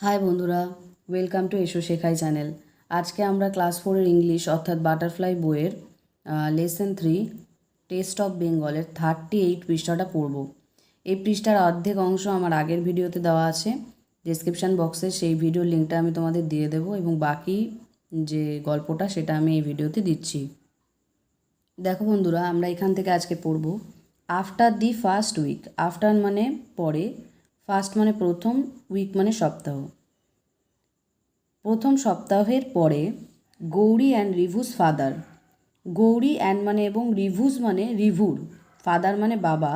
High বন্ধুরা welcome to এসো শেখাই চ্যানেল আজকে আমরা ক্লাস ফোরের ইংলিশ অর্থাৎ বাটারফ্লাই বইয়ের লেসন থ্রি টেস্ট অফ বেঙ্গলের থার্টি এইট পৃষ্ঠাটা পড়ব। এই পৃষ্ঠার অর্ধেক অংশ আমার আগের ভিডিওতে দেওয়া আছে। ডিসক্রিপশান বক্সে সেই ভিডিওর লিঙ্কটা আমি তোমাদের দিয়ে দেবো এবং বাকি যে গল্পটা সেটা আমি এই ভিডিওতে দিচ্ছি। দেখো বন্ধুরা, আমরা এখান থেকে আজকে পড়ব। After the first week after মানে পরে ফার্স্ট মানে প্রথম, উইক মানে সপ্তাহ। প্রথম সপ্তাহের পরে গৌরী অ্যান্ড রিভুস ফাদার গৌরী অ্যান্ড মানে এবং রিভুস মানে রিভুর ফাদার মানে বাবা।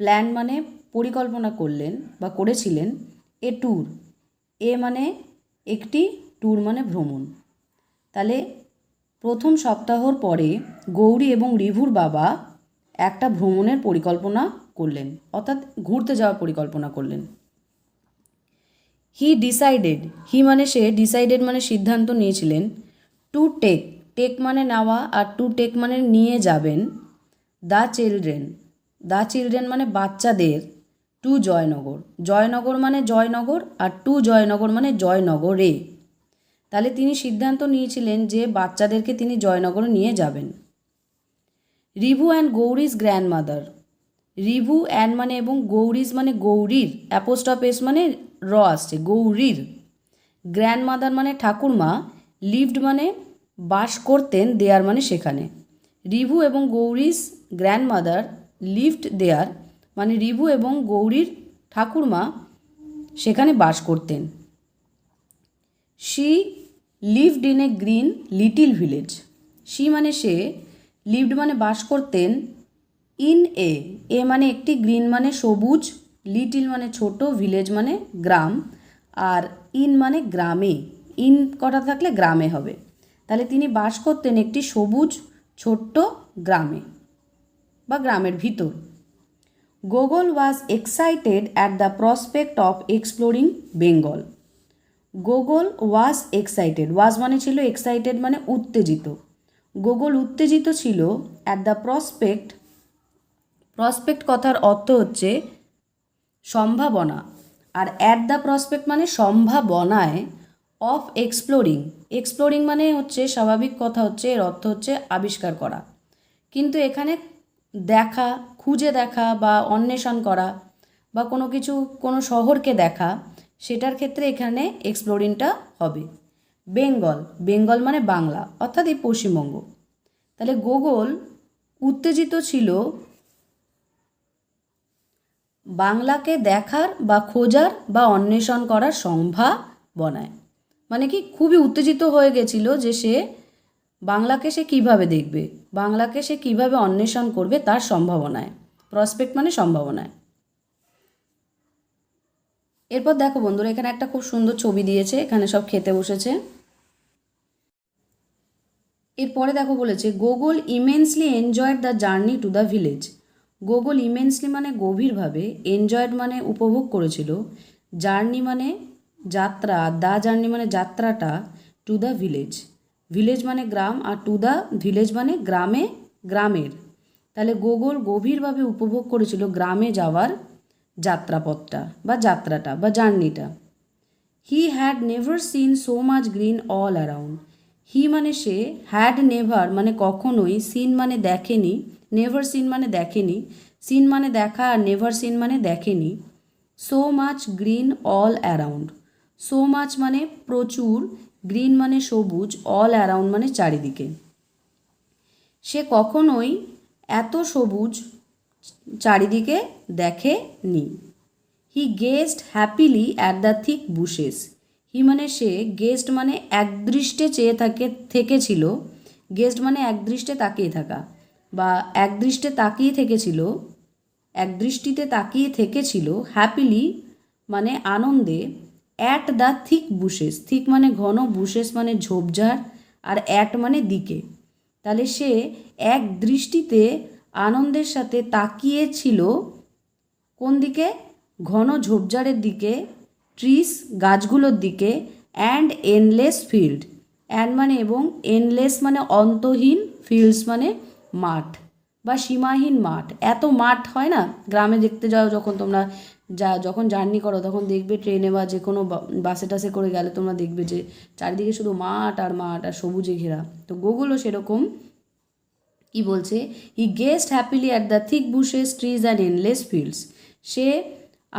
প্ল্যান মানে পরিকল্পনা করলেন বা করেছিলেন এ ট্যুর এ মানে একটি ট্যুর মানে ভ্রমণ। তাহলে প্রথম সপ্তাহর পরে গৌরী এবং রিভুর বাবা একটা ভ্রমণের পরিকল্পনা করলেন, অর্থাৎ ঘুরতে যাওয়ার পরিকল্পনা করলেন। হি ডিসাইডেড হি মানে সে ডিসাইডেড মানে সিদ্ধান্ত নিয়েছিলেন টু টেক টেক মানে নেওয়া আর টু টেক মানে নিয়ে যাবেন দ্য চিলড্রেন দ্য চিলড্রেন মানে বাচ্চাদের টু জয়নগর। জয়নগর মানে জয়নগর আর টু জয়নগর মানে জয়নগরে। তাহলে তিনি সিদ্ধান্ত নিয়েছিলেন যে বাচ্চাদেরকে তিনি জয়নগরে নিয়ে যাবেন। Ribhu and Gauri's grandmother. Ribhu and মানে এবং গৌরিজ মানে গৌরীর অ্যাপোস্টপ এস মানে র আসছে, গৌরীর। গ্র্যান্ড মাদার মানে ঠাকুরমা, লিভড মানে বাস করতেন, দেয়ার মানে সেখানে। রিভু এবং গৌরিজ, গ্র্যান্ডমাদার, লিভড, দেয়ার মানে রিভু এবং গৌরীর ঠাকুরমা সেখানে বাস করতেন। She lived in a green little village. She মানে সে, লিভড মানে বাস করতেন ইন এ এ মানে একটি গ্রিন মানে সবুজ, লিটিল মানে ছোট, ভিলেজ মানে গ্রাম, আর ইন মানে গ্রামে। ইন কটা থাকলে গ্রামে হবে। তাহলে তিনি বাস করতেন একটি সবুজ, ছোট্ট গ্রামে বা গ্রামের ভিতর। Gogol was excited at the prospect of exploring Bengal Gogol was excited was মানে ছিল এক্সাইটেড মানে উত্তেজিত। গোগল উত্তেজিত ছিল অ্যাট দ্য প্রসপেক্ট প্রসপেক্ট কথার অর্থ হচ্ছে সম্ভাবনা। আর অ্যাট দ্য প্রসপেক্ট মানে সম্ভাবনায় অফ এক্সপ্লোরিং এক্সপ্লোরিং মানে হচ্ছে স্বাভাবিক কথা হচ্ছে, এর অর্থ হচ্ছে আবিষ্কার করা। কিন্তু এখানে দেখা, খুঁজে দেখা বা অন্বেষণ করা বা কোনো কিছু, কোনো শহরকে দেখা, সেটার ক্ষেত্রে এখানে এক্সপ্লোরিংটা হবে। বেঙ্গল বেঙ্গল মানে বাংলা, অর্থাৎ এই পশ্চিমবঙ্গ। তাহলে গোগল উত্তেজিত ছিল বাংলাকে দেখার বা খোঁজার বা অন্বেষণ করার সম্ভাবনায় মানে কি, খুবই উত্তেজিত হয়ে গেছিল যে সে বাংলাকে সে কীভাবে দেখবে, বাংলাকে সে কীভাবে অন্বেষণ করবে তার সম্ভাবনায় প্রসপেক্ট মানে সম্ভাবনায়। এরপর দেখো বন্ধুরা, এখানে একটা খুব সুন্দর ছবি দিয়েছে, এখানে সব খেতে বসেছে। এরপরে দেখো বলেছে Gogol immensely enjoyed the journey to the village Gogol immensely মানে গভীরভাবে এনজয়েড মানে উপভোগ করেছিল। জার্নি মানে যাত্রা দ্য জার্নি মানে যাত্রাটা টু দ্য ভিলেজ ভিলেজ মানে গ্রাম আর টু দ্য ভিলেজ মানে গ্রামে, গ্রামের। তাহলে গোগল গভীরভাবে উপভোগ করেছিল গ্রামে যাওয়ার যাত্রাপথটা বা যাত্রাটা বা জার্নিটা। He had never seen so much green all around he মানে সে হ্যাড নেভার মানে কখনোই সিন মানে দেখেনি। নেভার সিন মানে দেখেনি। সিন মানে দেখা আর নেভার সিন মানে দেখেনি। So much green all around so much মানে প্রচুর গ্রিন মানে সবুজ অল অ্যারাউন্ড মানে চারিদিকে। সে কখনোই এত সবুজ চারিদিকে দেখেনি। He guest happily at the thick bushes he মানে সে গেস্ট মানে একদৃষ্টে চেয়ে থাকে, থেকেছিল। গেস্ট মানে একদৃষ্টে তাকিয়ে থাকা। বা একদৃষ্টে তাকিয়ে থেকেছিল, একদৃষ্টিতে তাকিয়ে থেকেছিল হ্যাপিলি মানে আনন্দে at the thick bushes thick মানে ঘন বুশেস মানে ঝোপঝাড় আর অ্যাট মানে দিকে। তাহলে সে এক দৃষ্টিতে আনন্দের সাথে তাকিয়েছিল কোন দিকে? ঘন ঝোপঝাড়ের দিকে ট্রিস গাছগুলোর দিকে অ্যান্ড এনলেস ফিল্ড অ্যান্ড মানে এবং এনলেস মানে অন্তহীন ফিল্ডস মানে মাঠ বা সীমাহীন মাঠ। এত মাঠ হয় না, গ্রামে দেখতে যাও যখন তোমরা যা, যখন জার্নি করো, তখন দেখবে ট্রেনে বা যে কোনো বাসে টাসে করে গেলে তোমরা দেখবে যে চারিদিকে শুধু মাঠ আর মাঠ আর সবুজে ঘেরা। তো গোগলও সেরকম কি বলছে he guest happily at the thick bushes trees and endless fields সে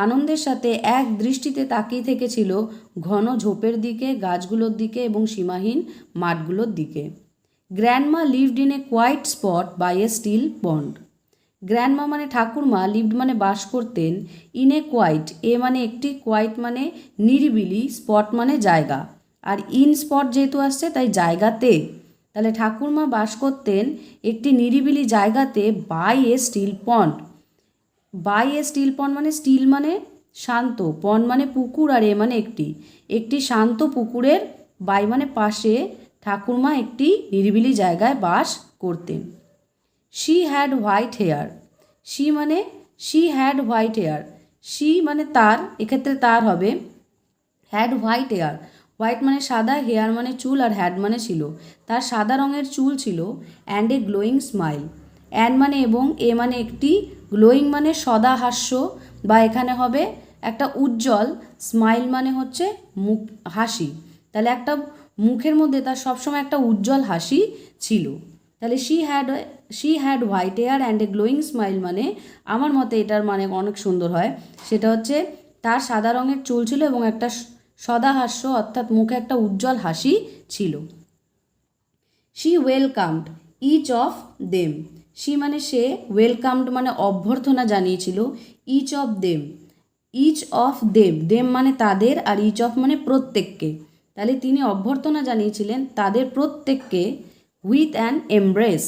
আনন্দের সাথে এক দৃষ্টিতে তাকিয়ে থেকেছিল ঘন ঝোপের দিকে, গাছগুলোর দিকে এবং সীমাহীন মাঠগুলোর দিকে। Grandma lived in a quiet spot by a still pond grandma মানে ঠাকুরমা লিভড মানে বাস করতেন ইন এ কোয়াইট এ মানে একটি কোয়াইট মানে নিরিবিলি স্পট মানে জায়গা। আর ইন স্পট যেহেতু আসছে, তাই জায়গাতে। তাহলে ঠাকুরমা বাস করতেন একটি নিরিবিলি জায়গাতে by a still pond by a still pond মানে স্টিল মানে শান্ত পন্ড মানে পুকুর আর এ মানে একটি। একটি শান্ত পুকুরের বাই মানে পাশে ঠাকুরমা একটি নিরিবিলি জায়গায় বাস করতেন। She had white hair she মানে she had white hair she মানে তার, এক্ষেত্রে তার হবে। হ্যাড হোয়াইট হেয়ার হোয়াইট মানে সাদা হেয়ার মানে চুল আর হ্যাড মানে ছিল। তার সাদা রঙের চুল ছিল and a glowing smile and মানে এবং এ মানে একটি গ্লোয়িং মানে সদা হাস্য বা এখানে হবে একটা উজ্জ্বল স্মাইল মানে হচ্ছে মুখ, হাসি। তাহলে একটা মুখের মধ্যে তার সবসময় একটা উজ্জ্বল হাসি ছিল। তাহলে she had she had white hair and a glowing smile মানে আমার মতে এটার মানে অনেক সুন্দর হয়। সেটা হচ্ছে তার সাদা রঙের চুল ছিল এবং একটা স- সদাহাস্য অর্থাৎ মুখে একটা উজ্জ্বল হাসি ছিল। She welcomed each of them she মানে সে ওয়েলকামড মানে অভ্যর্থনা জানিয়েছিল। Each of them each of them them মানে তাদের আর ইচ অফ মানে প্রত্যেককে। তাহলে তিনি অভ্যর্থনা জানিয়েছিলেন তাদের প্রত্যেককে উইথ অ্যান এমব্রেস